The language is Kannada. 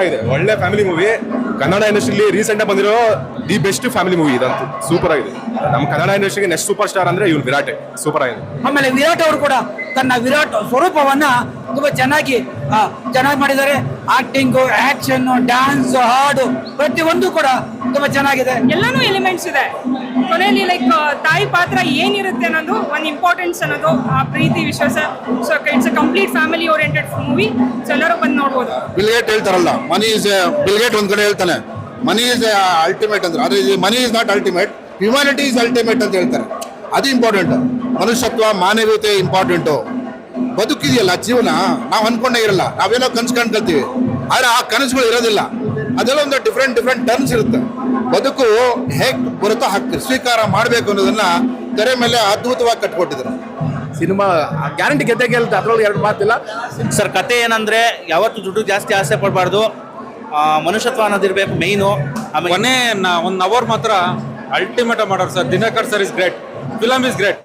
ಆಗಿದೆ ಒಳ್ಳೆ ಫ್ಯಾಮಿಲಿ ಮೂವಿ ಕನ್ನಡ ಇಂಡಸ್ಟ್ರಿಲಿ ರೀಸೆಂಟ್ ಆಗಿ ಬಂದಿರೋ ದಿ ಬೆಸ್ಟ್ ಫ್ಯಾಮಿಲಿ ಮೂವಿ ಇದಂತೂ. ಸೂಪರ್ ಆಗಿದೆ. ನಮ್ಮ ಕನ್ನಡ ಇಂಡಸ್ಟ್ರಿಗೆ ನೆಕ್ಸ್ಟ್ ಸೂಪರ್ ಸ್ಟಾರ್ ಅಂದ್ರೆ ಇವ್ರು ವಿರಾಟೆ. ಸೂಪರ್ ಆಗಿದೆ. ಆಮೇಲೆ ವಿರಾಟ್ ಅವರು ಕೂಡ. ತನ್ನ ವಿರಾಟ್ ಸ್ವರೂಪವನ್ನ ತುಂಬಾ ಚೆನ್ನಾಗಿ ಚೆನ್ನಾಗಿ ಮಾಡಿದ್ದಾರೆ. ಆಕ್ಟಿಂಗು ಆಕ್ಷನ್ ಡ್ಯಾನ್ಸ್ ಹಾಡು ಪ್ರತಿಯೊಂದು ಕೂಡ ತುಂಬಾ ಚೆನ್ನಾಗಿದೆ. ಎಲ್ಲಾನು ಎಲಿಮೆಂಟ್ಸ್ ಇದೆ. ಕೊನೆಯಲ್ಲಿ ಲೈಕ್ ತಾಯಿ ಪಾತ್ರ ಏನಿರುತ್ತೆ ಅನ್ನೋದು ಒಂದು ಇಂಪಾರ್ಟೆನ್ಸ್ ಅನ್ನೋದು ಆ ಪ್ರೀತಿ ವಿಶ್ವಾಸ. So it's a complete family oriented movie so ಎಲ್ಲರೂ ಬಂದು ನೋಡ್ಬೋದು. ಬಿಲ್ಗೇಟ್ ಹೇಳ್ತಾರಲ್ಲ ಮನಿ ಇಸ್ ಬಿಲ್ಗೇಟ್ ಒಂದ್ ಕಡೆ ಹೇಳ್ತಾನೆ ಮನಿ ಇಸ್ ಅಲ್ಟಿಮೇಟ್ ಅಂದ್ರೆ ಅದೇ money is not ultimate humanity is ultimate ಅಂತ ಹೇಳ್ತಾರೆ. ಅದು ಇಂಪಾರ್ಟೆಂಟ್ ಮನುಷ್ಯತ್ವ ಮಾನವೀಯತೆ ಇಂಪಾರ್ಟೆಂಟು ಬದುಕಿದೆಯಲ್ಲ ಜೀವನ? ನಾವು ಅನ್ಕೊಂಡೇ ಇರಲ್ಲ. ನಾವೇನೋ ಕನಸು ಕಂಡ್ಕೊಳ್ತೀವಿ ಆದರೆ ಆ ಕನಸುಗಳು ಇರೋದಿಲ್ಲ. ಅದೆಲ್ಲ ಒಂದು ಡಿಫ್ರೆಂಟ್ ಡಿಫ್ರೆಂಟ್ ಟರ್ನ್ಸ್ ಇರುತ್ತೆ. ಬದುಕು ಹೇಗೆ ಬರುತ್ತೋ ಹಾಕಿ ಸ್ವೀಕಾರ ಮಾಡಬೇಕು ಅನ್ನೋದನ್ನ ತೆರೆ ಮೇಲೆ ಅದ್ಭುತವಾಗಿ ಕಟ್ಕೊಟ್ಟಿದ್ರು. ಸಿನಿಮಾ ಗ್ಯಾರಂಟಿ ಗೆದ್ದೆ ಗೆಲ್ತ. ಅದ್ರೊಳಗೆ ಎರಡು ಮಾತಿಲ್ಲ. ಸರ್ ಕತೆ ಏನಂದ್ರೆ ಯಾವತ್ತು ದುಡ್ಡು ಜಾಸ್ತಿ ಆಸೆ ಪಡಬಾರ್ದು. ಮನುಷ್ಯತ್ವ ಅನ್ನೋದಿರ್ಬೇಕು ಮೇಯ್ನು ಆಮೇಲೆ ಕೊನೆ ಒನ್ ಅವರ್ ಮಾತ್ರ ಅಲ್ಟಿಮೇಟ್ ಮಾಡೋರು sir Dinakar sir is great film is great